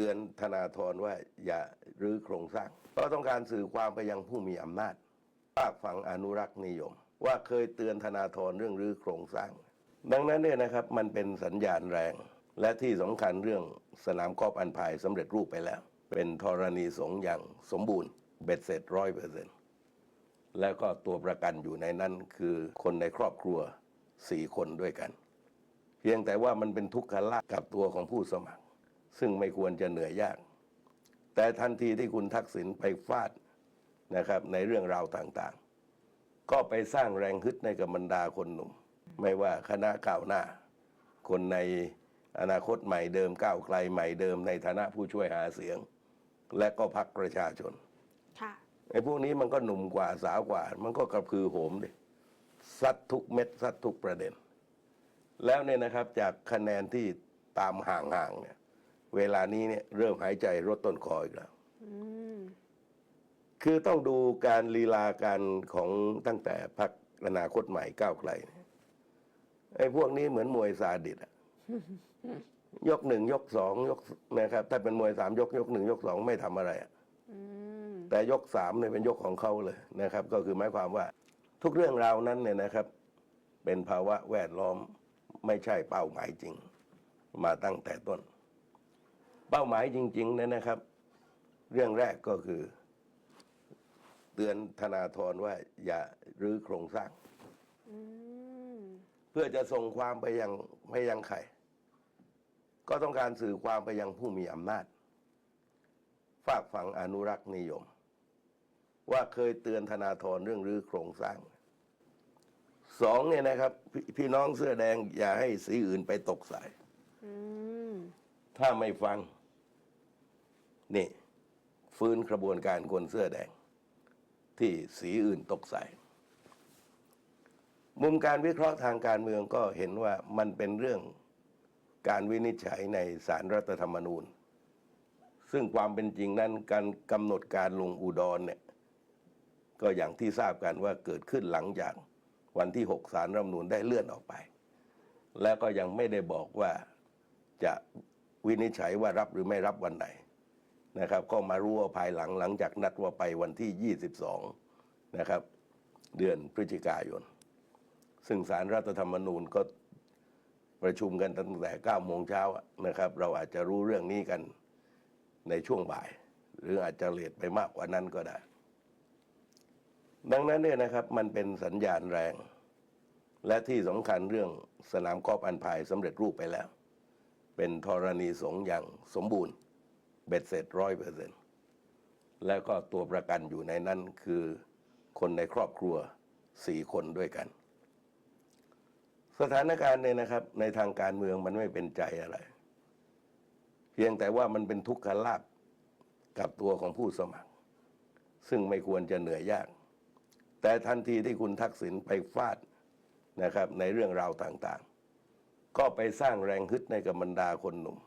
เตือนธนาธรว่าอย่ารื้อโครงสร้างเพราะต้องการสื่อความไปยังผู้มีอำนาจภาคฝั่งอนุรักษ์นิยม ว่าเคยเตือนธนาธรเรื่องรื้อโครงสร้าง ดังนั้นเนี่ยนะครับมันเป็นสัญญาณแรง และที่สำคัญเรื่องสนามกอล์ฟอันพายสำเร็จรูปไปแล้ว เป็นธรณีสงอย่างสมบูรณ์เบ็ดเสร็จร้อยเปอร์เซ็นต์แล้วก็ตัวประกันอยู่ในนั้นคือคนในครอบครัวสี่คนด้วยกัน เพียงแต่ว่ามันเป็นทุกขลาภกับตัวของผู้สมัคร ซึ่งไม่ควรจะเหนื่อยยาก แต่ทันทีที่คุณทักษิณไปฟาดนะครับในเรื่องราวต่างๆ ก็ไปสร้างแรงฮึดในกับบรรดาคนหนุ่ม ไม่ว่าคณะก้าวหน้า คนในอนาคตใหม่เดิมก้าวไกลใหม่เดิมในฐานะผู้ช่วยหาเสียง และก็พักประชาชนค่ะไอ้พวกนี้มันก็หนุ่มกว่าสาวกว่า มันก็กระพือโหมดิซัดทุกเม็ดซัดทุกประเด็น แล้วเนี่ยนะครับจากคะแนนที่ตามห่างๆเนี่ย เวลานี้เนี่ยเริ่มหายใจรถต้นคออีกแล้วอืมคือต้องดูการลีลาการของตั้งแต่พรรคอนาคตใหม่ก้าวไกลเนี่ยไอ้พวกนี้เหมือนมวยซาดิสอะยกหนึ่งยกสองยกนะครับ ถ้าเป็นมวยสามยกยกหนึ่งยกสองไม่ทำอะไรอะอืมแต่ยกสามเนี่ยเป็นยกของเขาเลยนะครับ ก็คือหมายความว่า ทุกเรื่องราวนั้นเนี่ยนะครับ เป็นภาวะแวดล้อมไม่ใช่เป้าหมายจริง มาตั้งแต่ต้น เป้าหมายจริงๆเนี่ยนะครับ เรื่องแรกก็คือ เตือนธนาธรว่า อย่ารื้อโครงสร้างอืมเพื่อจะส่งความไปยังไปยังใครก็ต้องการสื่อความไปยังผู้มีอำนาจ ฝากฝั่งอนุรักษ์นิยม ว่าเคยเตือนธนาธรเรื่องรื้อโครงสร้างสองเนี่ยนะครับพพี่น้องเสื้อแดงอย่าให้สีอื่นไปตกสายอืมถ้าไม่ฟัง นี่ฟื้นกระบวนการคนเสื้อแดง ที่สีอื่นตกใส่มุมการวิเคราะห์ทางการเมืองก็เห็นว่ามันเป็นเรื่องการวินิจฉัยในสารรัฐธรรมนูญ ซึ่งความเป็นจริงนั้นการกำหนดการลงอุดรเนี่ยก็อย่างที่ทราบกันว่าเกิดขึ้นหลังจากวันที่ 6 สารรัฐธรรมนูญได้เลื่อนออกไป แล้วก็ยังไม่ได้บอกว่าจะวินิจฉัยว่ารับหรือไม่รับวันไหน นะครับ ก็มารู้ว่าภายหลังหลังจากนัดว่าไปวันที่ 22 นะครับ เดือนพฤศจิกายน ซึ่งสารรัฐธรรมนูญก็ประชุมกันตั้งแต่9โมงเช้านะครับ เราอาจจะรู้เรื่องนี้กันในช่วงบ่าย หรืออาจจะเลทไปมากกว่านั้นก็ได้ ดังนั้นเนี่ยนะครับมันเป็นสัญญาณแรง และที่สำคัญเรื่องสนามกอล์ฟอันพายสำเร็จรูปไปแล้ว เป็นธรณีสงอย่างสมบูรณ์ เบ็ดเสร็จร้อยเปอร์เซ็นต์แล้วก็ตัวประกันอยู่ในนั้นคือคนในครอบครัวสี่คนด้วยกัน สถานการณ์เนี่ยนะครับ ในทางการเมืองมันไม่เป็นใจอะไร เพียงแต่ว่ามันเป็นทุกขลาภกับตัวของผู้สมัคร ซึ่งไม่ควรจะเหนื่อยยาก แต่ทันทีที่คุณทักษิณไปฟาดนะครับ ในเรื่องราวต่างๆ ก็ไปสร้างแรงฮึดในกับบรรดาคนหนุ่ม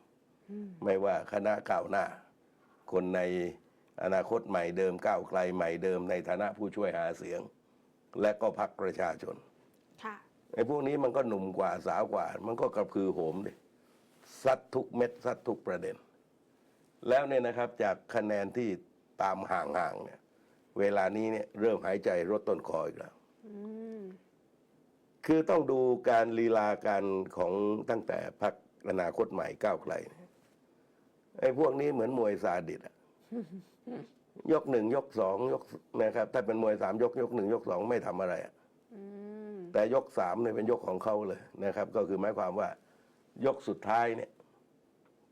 ไม่ว่าคณะก้าวหน้า คนในอนาคตใหม่เดิมก้าวไกลใหม่เดิมในฐานะผู้ช่วยหาเสียง และก็พักประชาชนค่ะไอ้พวกนี้มันก็หนุ่มกว่าสาวกว่า มันก็กระพือโหมดิซัดทุกเม็ดซัดทุกประเด็น แล้วเนี่ยนะครับจากคะแนนที่ตามห่างๆเนี่ย เวลานี้เนี่ยเริ่มหายใจรถต้นคออีกแล้วอืมคือต้องดูการลีลาการของตั้งแต่พรรคอนาคตใหม่ก้าวไกลเนี่ย ไอ้พวกนี้เหมือนมวยซาดิสอะยกหนึ่งยกสองยกนะครับ ถ้าเป็นมวยสามยกยกหนึ่งยกสองไม่ทำอะไรอะอืมแต่ยกสามเนี่ยเป็นยกของเขาเลยนะครับ ก็คือหมายความว่า ยกสุดท้ายเนี่ย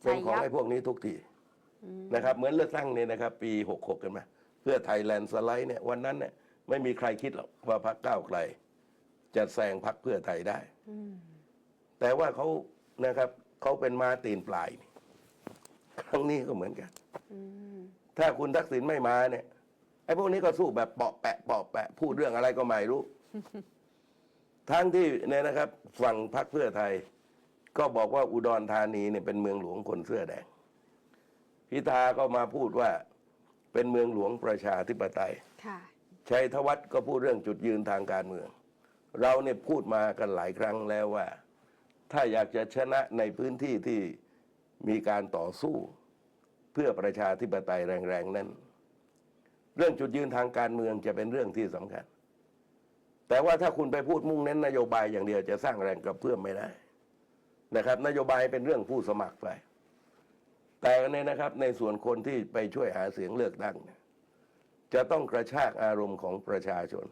เป็นของไอ้พวกนี้ทุกทีนะครับ เหมือนเลือกตั้งเนี่ยนะครับ ปีหกหกกันไหมเพื่อไทยแลนด์สไลด์เนี่ย วันนั้นเนี่ยไม่มีใครคิดหรอกว่าพรรคก้าวไกล จะแซงพรรคเพื่อไทยได้อืมแต่ว่าเขานะครับเขาเป็นมาตีนปลายนี่ ครั้งนี้ก็เหมือนกันอืมถ้าคุณทักษิณไม่มาเนี่ยไอ้พวกนี้ก็สู้แบบเปาะแปะเปาะแปะ พูดเรื่องอะไรก็ไม่รู้ทั้งที่เนี่ยนะครับ ฝั่งพรรคเพื่อไทย ก็บอกว่าอุดรธานีเนี่ยเป็นเมืองหลวงคนเสื้อแดงพิธาก็มาพูดว่าเป็นเมืองหลวงประชาธิปไตยค่ะชัยธวัฒน์ก็พูดเรื่องจุดยืนทางการเมือง เราเนี่ยพูดมากันหลายครั้งแล้วว่า ถ้าอยากจะชนะในพื้นที่ที่ มีการต่อสู้เพื่อประชาธิปไตยแรงๆนั้น เรื่องจุดยืนทางการเมืองจะเป็นเรื่องที่สำคัญ แต่ว่าถ้าคุณไปพูดมุ่งเน้นนโยบายอย่างเดียวจะสร้างแรงกระเพื่อมไม่ได้นะครับ นโยบายเป็นเรื่องผู้สมัครไป แต่เนี่ยนะครับในส่วนคนที่ไปช่วยหาเสียงเลือกตั้งเนี่ยจะต้องกระชากอารมณ์ของประชาชน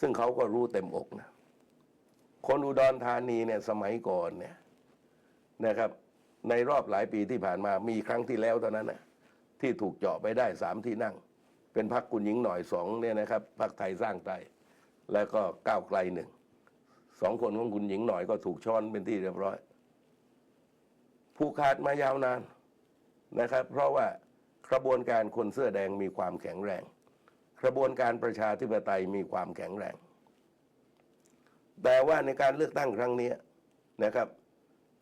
ซึ่งเขาก็รู้เต็มอกนะคนอุดรธานีเนี่ยสมัยก่อนเนี่ยนะครับ ในรอบหลายปีที่ผ่านมามีครั้งที่แล้วเท่านั้นนะที่ถูกเจาะไปได้สามที่นั่ง เป็นพักคุณหญิงหน่อยสองเนี่ยนะครับพักไทยสร้างไทยแล้วก็ก้าวไกลหนึ่งสองคนของคุณหญิงหน่อยก็ถูกช้อนเป็นที่เรียบร้อย ผู้ขาดมายาวนานนะครับ เพราะว่ากระบวนการคนเสื้อแดงมีความแข็งแรง กระบวนการประชาธิปไตยมีความแข็งแรง แต่ว่าในการเลือกตั้งครั้งนี้นะครับ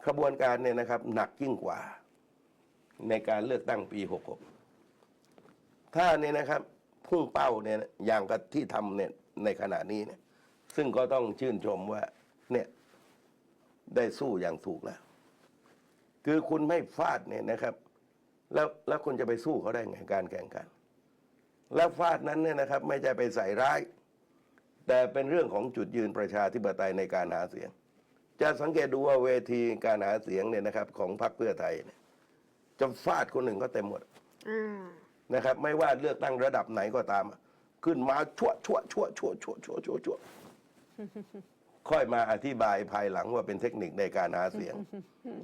ขบวนการเนี่ยนะครับ หนักยิ่งกว่า ในการเลือกตั้งปี 66 ถ้าเนี่ยนะครับ พุ่งเป้าเนี่ยอย่างกับที่ทำเนี่ยในขณะนี้เนี่ย ซึ่งก็ต้องชื่นชมว่า เนี่ย ได้สู้อย่างถูกแล้ว คือคุณไม่ฟาดเนี่ยนะครับ แล้วแล้วคุณจะไปสู้เขาได้ไงการแข่งขันแล้วฟาดนั้นเนี่ยนะครับ ไม่ใช่ไปใส่ร้าย แต่เป็นเรื่องของจุดยืนประชาธิปไตยในการหาเสียง จะสังเกตดูว่าเวทีการหาเสียงเนี่ยนะครับ ของพรรคเพื่อไทยเนี่ยจะฟาดคนหนึ่งก็เต็มหมดอ่านะครับ ไม่ว่าเลือกตั้งระดับไหนก็ตาม ขึ้นมาชั่วชั่วชั่วชั่วชั่วชั่วชั่วชั่วค่อยมาอธิบายภายหลังว่าเป็นเทคนิคในการหาเสียง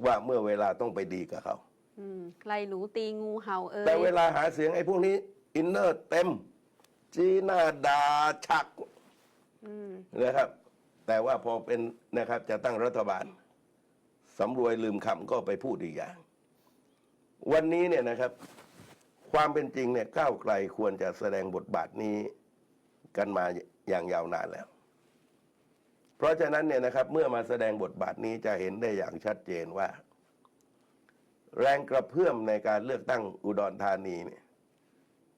ว่าเมื่อเวลาต้องไปดีกับเขาอืมไล่หนูตีงูเห่าเอ้ยแต่เวลาหาเสียงไอ้พวกนี้ อินเนอร์เต็ม จีหน้าดาชักอืมนะครับ แต่ว่าพอเป็นนะครับจะตั้งรัฐบาลสำรวยลืมคำก็ไปพูดอีกอย่าง วันนี้เนี่ยนะครับ ความเป็นจริงเนี่ยก้าวไกลควรจะแสดงบทบาทนี้กันมาอย่างยาวนานแล้ว เพราะฉะนั้นเนี่ยนะครับ เมื่อมาแสดงบทบาทนี้จะเห็นได้อย่างชัดเจนว่า แรงกระเพื่อมในการเลือกตั้งอุดรธานีเนี่ย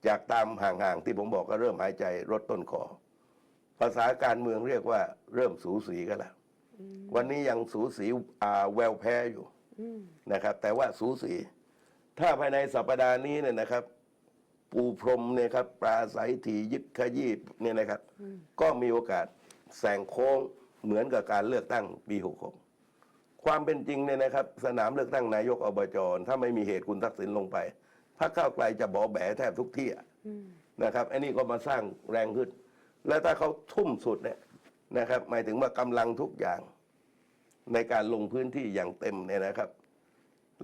จากตามห่างๆที่ผมบอกก็เริ่มหายใจรถต้นคอ ภาษาการเมืองเรียกว่าเริ่มสูสีกันแล้ววันนี้ยังสูสีอ่าแววแพ้อยู่อืมนะครับ แต่ว่าสูสี ถ้าภายในสัปดาห์นี้เนี่ยนะครับ ปูพรมเนี่ยครับ ปราศัยถียึกขยี้เนี่ยนะครับ ก็มีโอกาสแสงโค้งเหมือนกับการเลือกตั้งปี66ความเป็นจริงเนี่ยนะครับ สนามเลือกตั้งนายกอบจถ้าไม่มีเหตุคุณทักษิณลงไปพรรคก้าวไกลจะบอแบแทบทุกที่อะอืมนะครับ อันนี้ก็มาสร้างแรงขึ้น แล้วถ้าเขาทุ่มสุดเนี่ยนะครับ หมายถึงว่ากำลังทุกอย่างในการลงพื้นที่อย่างเต็มเนี่ยนะครับ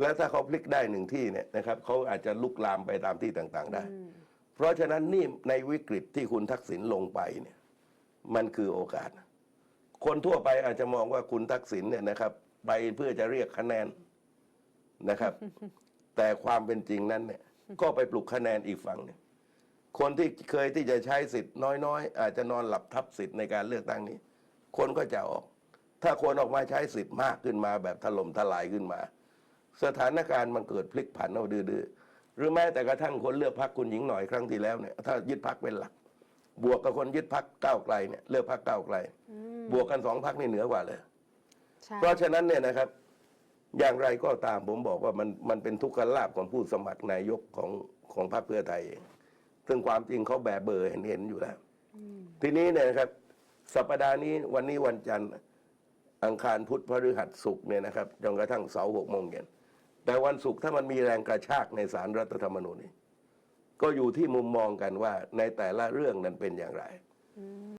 แล้วถ้าเขาพลิกได้หนึ่งที่เนี่ยนะครับเขาอาจจะลุกลามไปตามที่ต่างๆได้อืมเพราะฉะนั้นนี่ในวิกฤตที่คุณทักษิณลงไปเนี่ย มันคือโอกาส คนทั่วไปอาจจะมองว่าคุณทักษิณเนี่ยนะครับ ไปเพื่อจะเรียกคะแนนนะครับ แต่ความเป็นจริงนั้นเนี่ย ก็ไปปลุกคะแนนอีกฝั่งหนึง คนที่เคยที่จะใช้สิทธิ์น้อยๆ อาจจะนอนหลับทับสิทธิ์ในการเลือกตั้งนี้ คนก็จะออก ถ้าคนออกมาใช้สิทธิ์มากขึ้นมา แบบถล่มทลายขึ้นมา สถานการณ์มันเกิดพลิกผันเอาดื้อๆหรือแม้แต่กระทั่งคนเลือกพักคุณหญิงหน่อยครั้งที่แล้วเนี่ยถ้ายึดพักเป็นหลัก บวกกับคนยึดพักก้าวไกลเนี่ยเลือกพักก้าวไกลอืมบวกกันสองพักนี่เหนือกว่าเลยใช่เพราะฉะนั้นเนี่ยนะครับ อย่างไรก็ตามผมบอกว่ามันมันเป็นทุกขลาบของผู้สมัครนายกของของพรรคเพื่อไทยเอง ซึ่งความจริงเขาแบเบอร์เห็นเห็นอยู่แล้วอืมทีนี้เนี่ยนะครับ สัปดาห์นี้วันนี้วันจันทร์อังคารพุธพฤหัสศุกร์เนี่ยนะครับจนกระทั่งเสาร์หกโมงเย็นแต่วันศุกร์ถ้ามันมีแรงกระชากในสารรัฐธรรมนูญนี่ก็อยู่ที่มุมมองกันว่าในแต่ละเรื่องนั้นเป็นอย่างไร